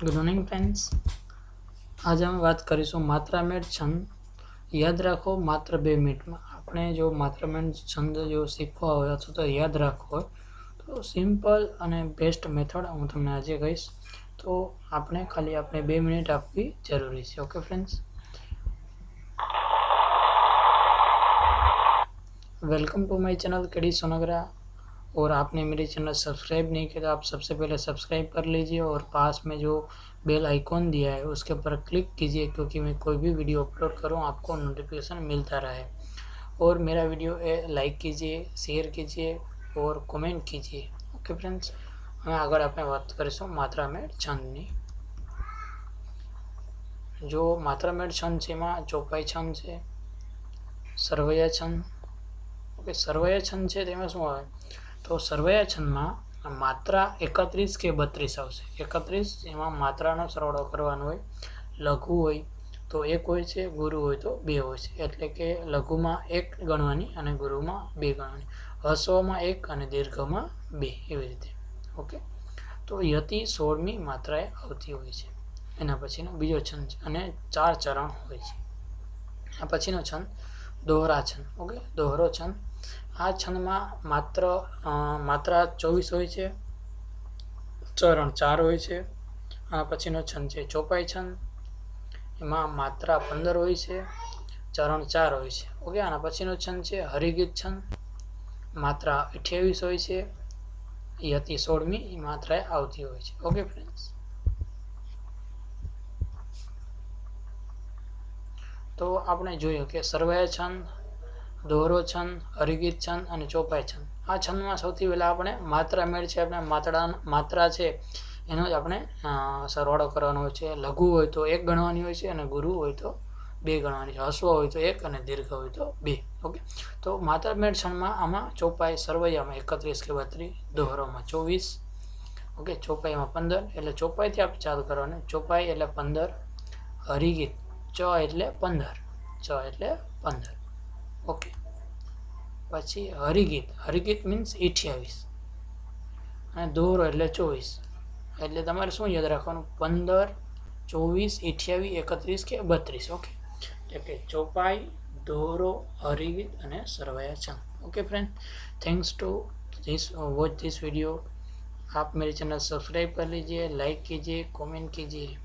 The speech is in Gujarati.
ગુડ મોર્નિંગ ફ્રેન્ડ્સ આજે અમે વાત કરીશું માત્રા મેળ છંદ. યાદ રાખો, માત્ર બે મિનિટમાં. આપણે જો માત્ર મેળ છંદ જો શીખવા હોય અથવા તો યાદ રાખવો હોય. તો સિમ્પલ અને બેસ્ટ મેથડ હું તમને આજે કહીશ. તો આપણે ખાલી આપણે બે મિનિટ આપવી જરૂરી છે. Okay friends welcome to my channel K D Songara और आपने मेरे चैनल सब्सक्राइब नहीं किया तो आप सबसे पहले सब्सक्राइब कर लीजिए और पास में जो बेल आइकॉन दिया है उसके ऊपर क्लिक कीजिए क्योंकि मैं कोई भी वीडियो अपलोड करूं आपको नोटिफिकेशन मिलता रहे और मेरा वीडियो लाइक कीजिए शेयर कीजिए और कमेंट कीजिए ઓકે ફ્રેન્ડ્સ હવે આગળ આપણે વાત કરીશું માત્રામેળ છંદની જો માત્રામેળ છંદ છે એમાં ચોપાઈ છંદ છે સરવૈયા છંદ ઓકે સરવૈયા છંદ છે તેમાં શું આવે તો સરવૈયા છંદમાં માત્રા એકત્રીસ કે બત્રીસ આવશે. એકત્રીસ એમાં માત્રાનો સરવાળો કરવાનો હોય, લઘુ હોય, તો એક હોય છે, ગુરુ હોય તો બે હોય છે. એટલે કે લઘુમાં એક ગણવાની અને ગુરુમાં બે ગણવાની. હસ્વમાં એક અને દીર્ઘમાં બે, એવી રીતે. ઓકે? તો યતિ સોળમી માત્રાએ આવતી હોય છે. એના પછીનો બીજો છંદ અને ચાર ચરણ હોય છે. આ પછીનો છંદ દોહરા છંદ. ઓકે? દોહરો છંદ આ છંદમાં માત્ર માત્રા ચોવીસ હોય છે, ચરણ ચાર હોય છે, આ પછીનો છંદ છે ચોપાઈ છંદ. એમાં માત્રા પંદર હોય છે, ચરણ ચાર હોય છે. ઓકે, આના પછીનો છંદ છે હરિગીત છંદ. માત્રા અઠ્યાવીસ હોય છે યતિ સોળમી એ માત્રાએ આવતી હોય છે. ઓકે ફ્રેન્ડ્સ તો આપણે જોયું કે સર્વાય છંદ દોહરો છંદ હરિગીત છંદ અને ચોપાઈ છંદ આ છંદમાં સૌથી પહેલાં આપણે માત્રા મેળ છે, આપણે માત્રા માત્રા છે, એનો જ આપણે સરવાળો કરવાનો હોય છે. લઘુ હોય તો એક ગણવાની હોય છે અને ગુરુ હોય તો બે ગણવાની છે. હસવો હોય તો એક અને દીર્ઘ હોય તો બે. ઓકે? તો માત્રા મેળ છંદમાં આમાં ચોપાઈ સરવૈયામાં એકત્રીસ કે બત્રીસ, દોહરોમાં ચોવીસ. ઓકે? ચોપાઈમાં પંદર. એટલે ચોપાઈથી આપણે ચાલુ કરવાનું. ચોપાઈ એટલે પંદર, હરિગીત ચ એટલે પંદર. ચ એટલે પંદર. ઓકે પછી હરિગીત હરિગીત મીન્સ અઠ્યાવીસ અને દોરો એટલે ચોવીસ એટલે તમારે શું યાદ રાખવાનું પંદર ચોવીસ અઠ્યાવીસ એકત્રીસ કે બત્રીસ ઓકે એટલે કે ચોપાઈ દોરો હરિગીત અને સરવાયા છંદ okay friend thanks to this watch this video आप मेरे चैनल सब्सक्राइब कर लीजिए लाइक कीजिए कमेंट कीजिए